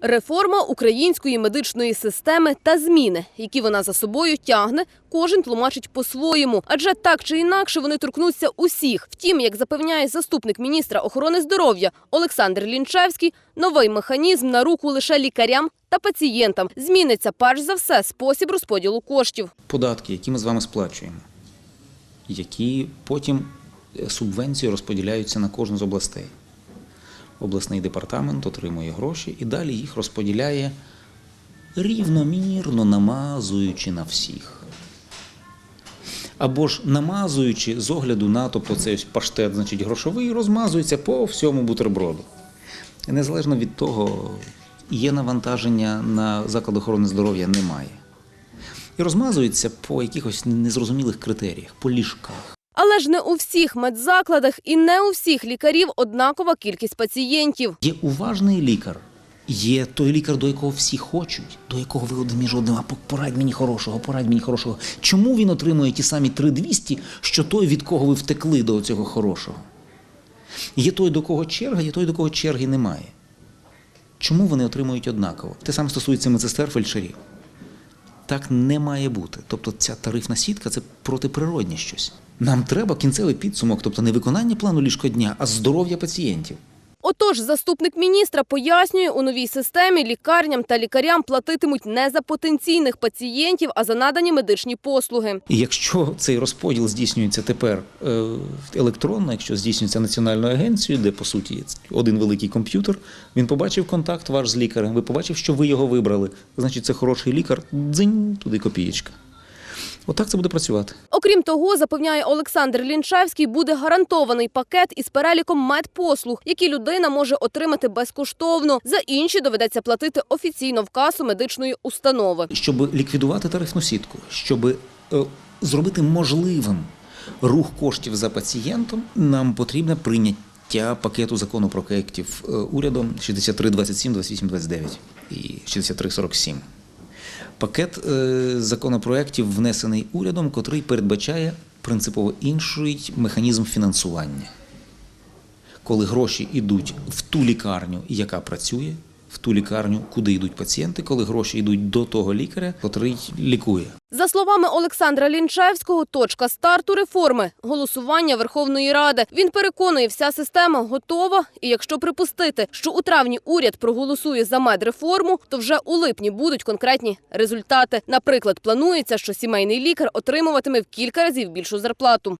Реформа української медичної системи та зміни, які вона за собою тягне, кожен тлумачить по-своєму, адже так чи інакше вони торкнуться усіх. Втім, як запевняє заступник міністра охорони здоров'я Олександр Лінчевський, новий механізм на руку лише лікарям та пацієнтам зміниться перш за все спосіб розподілу коштів. податки, які ми з вами сплачуємо, які потім е, субвенцією розподіляються на кожну з областей. Обласний департамент отримує гроші і далі їх розподіляє рівномірно намазуючи на всіх. Або ж намазуючи з огляду на, тобто цей ось паштет, значить, грошовий, розмазується по всьому бутерброду. Незалежно від того, є навантаження на заклад охорони здоров'я, немає. І розмазується по якихось незрозумілих критеріях, по ліжках. Але ж не у всіх медзакладах і не у всіх лікарів однакова кількість пацієнтів. Є уважний лікар, є той лікар, до якого всі хочуть, до якого ви один між одним, а порадь мені хорошого, порадь мені хорошого. Чому він отримує ті самі 3200, що той, від кого ви втекли до цього хорошого? Є той, до кого черга, є той, до кого черги немає. Чому вони отримують однаково? Те саме стосується медсестер фельдшерів. Так не має бути. Тобто ця тарифна сітка це протиприроднє щось. Нам треба кінцевий підсумок, тобто не виконання плану ліжкодня, а здоров'я пацієнтів. Отож, заступник міністра пояснює, у новій системі лікарням та лікарям платитимуть не за потенційних пацієнтів, а за надані медичні послуги. І якщо цей розподіл здійснюється тепер е, електронно, якщо здійснюється національною агенцією, де по суті є один великий комп'ютер, він побачив контакт ваш з лікарем, ви побачив, що ви його вибрали. Значить, це хороший лікар. Дзинь, туди копієчка. Отак це буде працювати. Окрім того, запевняє Олександр Лінчевський, буде гарантований пакет із переліком медпослуг, які людина може отримати безкоштовно. За інші доведеться платити офіційно в касу медичної установи. Щоб ліквідувати тарифну сітку, щоб е, зробити можливим рух коштів за пацієнтом, нам потрібне прийняття пакету законопроєктів е, урядом 6327, 2829 і 6347. Пакет е, законопроєктів внесений урядом, котрий передбачає принципово інший механізм фінансування коли гроші йдуть в ту лікарню, яка працює, в ту лікарню, куди йдуть пацієнти, коли гроші йдуть до того лікаря, котрий лікує. Словами Олександра Лінчевського, точка старту реформи голосування Верховної Ради. Він переконує, вся система готова. І якщо припустити, що у травні уряд проголосує за медреформу, то вже у липні будуть конкретні результати. Наприклад, планується, що сімейний лікар отримуватиме в кілька разів більшу зарплату.